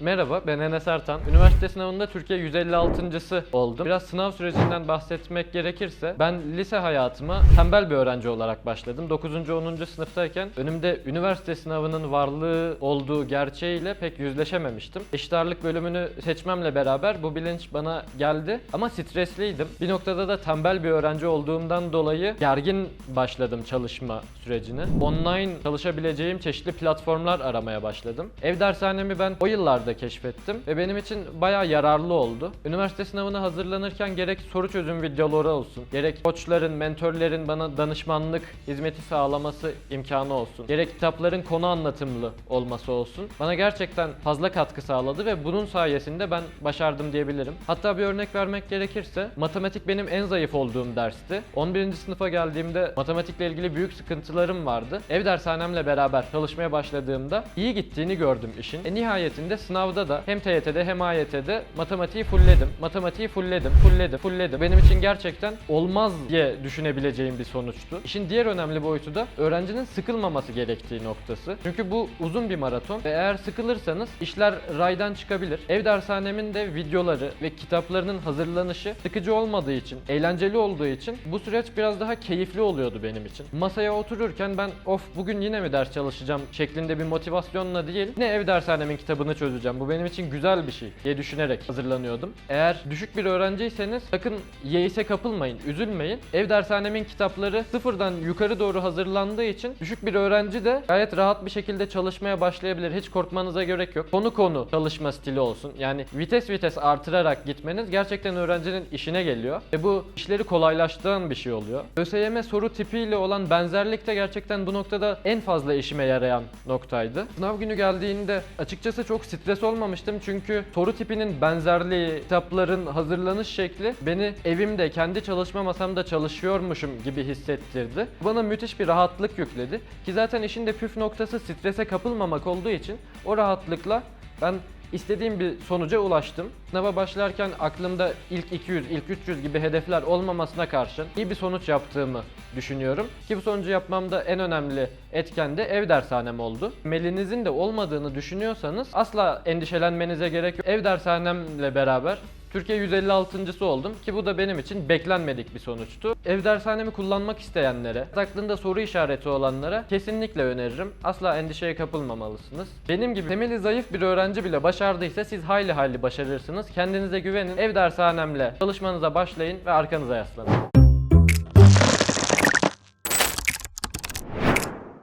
Merhaba, ben Enes Ertan. Üniversite sınavında Türkiye 156.sı oldum. Biraz sınav sürecinden bahsetmek gerekirse, ben lise hayatıma tembel bir öğrenci olarak başladım. 9. 10. sınıftayken önümde üniversite sınavının varlığı olduğu gerçeğiyle pek yüzleşememiştim. Eşit ağırlık bölümünü seçmemle beraber bu bilinç bana geldi ama stresliydim. Bir noktada da tembel bir öğrenci olduğumdan dolayı gergin başladım çalışma sürecine. Online çalışabileceğim çeşitli platformlar aramaya başladım. Ev dershanemi ben o yıllarda keşfettim ve benim için bayağı yararlı oldu. Üniversite sınavına hazırlanırken gerek soru çözüm videoları olsun, gerek koçların, mentörlerin bana danışmanlık hizmeti sağlaması imkanı olsun, gerek kitapların konu anlatımlı olması olsun. Bana gerçekten fazla katkı sağladı ve bunun sayesinde ben başardım diyebilirim. Hatta bir örnek vermek gerekirse matematik benim en zayıf olduğum dersti. 11. sınıfa geldiğimde matematikle ilgili büyük sıkıntılarım vardı. Ev dershanemle beraber çalışmaya başladığımda iyi gittiğini gördüm işin. E nihayetinde sınavda da hem TYT'de hem AYT'de matematiği fullledim. Matematiği fullledim, fullledim, fullledim. Benim için gerçekten olmaz diye düşünebileceğim bir sonuçtu. İşin diğer önemli boyutu da öğrencinin sıkılmaması gerektiği noktası. Çünkü bu uzun bir maraton ve eğer sıkılırsanız işler raydan çıkabilir. Ev dershanemin de videoları ve kitaplarının hazırlanışı sıkıcı olmadığı için, eğlenceli olduğu için bu süreç biraz daha keyifli oluyordu benim için. Masaya otururken ben of bugün yine mi ders çalışacağım şeklinde bir motivasyonla değil, ne ev dershanemin kitabını çözeceğim. Bu benim için güzel bir şey diye düşünerek hazırlanıyordum. Eğer düşük bir öğrenciyseniz sakın yeise kapılmayın, üzülmeyin. Ev dershanemin kitapları sıfırdan yukarı doğru hazırlandığı için düşük bir öğrenci de gayet rahat bir şekilde çalışmaya başlayabilir. Hiç korkmanıza gerek yok. Konu konu çalışma stili olsun. Yani vites vites artırarak gitmeniz gerçekten öğrencinin işine geliyor. Ve bu işleri kolaylaştıran bir şey oluyor. ÖSYM soru tipiyle olan benzerlik de gerçekten bu noktada en fazla işime yarayan noktaydı. Sınav günü geldiğinde açıkçası çok stres olmamıştım çünkü soru tipinin benzerliği, kitapların hazırlanış şekli beni evimde kendi çalışma masamda çalışıyormuşum gibi hissettirdi. Bana müthiş bir rahatlık yükledi ki zaten işin de püf noktası strese kapılmamak olduğu için o rahatlıkla ben istediğim bir sonuca ulaştım. Sınava başlarken aklımda ilk 200, ilk 300 gibi hedefler olmamasına karşın iyi bir sonuç yaptığımı düşünüyorum. Ki bu sonucu yapmamda en önemli etken de ev dershanem oldu. Melinizin de olmadığını düşünüyorsanız asla endişelenmenize gerek yok. Ev dershanemle beraber Türkiye 156.sı oldum ki bu da benim için beklenmedik bir sonuçtu. Ev dershanemi kullanmak isteyenlere, aklında soru işareti olanlara kesinlikle öneririm. Asla endişeye kapılmamalısınız. Benim gibi temeli zayıf bir öğrenci bile başardıysa siz hayli hayli başarırsınız. Kendinize güvenin. Ev dershanemle çalışmanıza başlayın ve arkanıza yaslanın.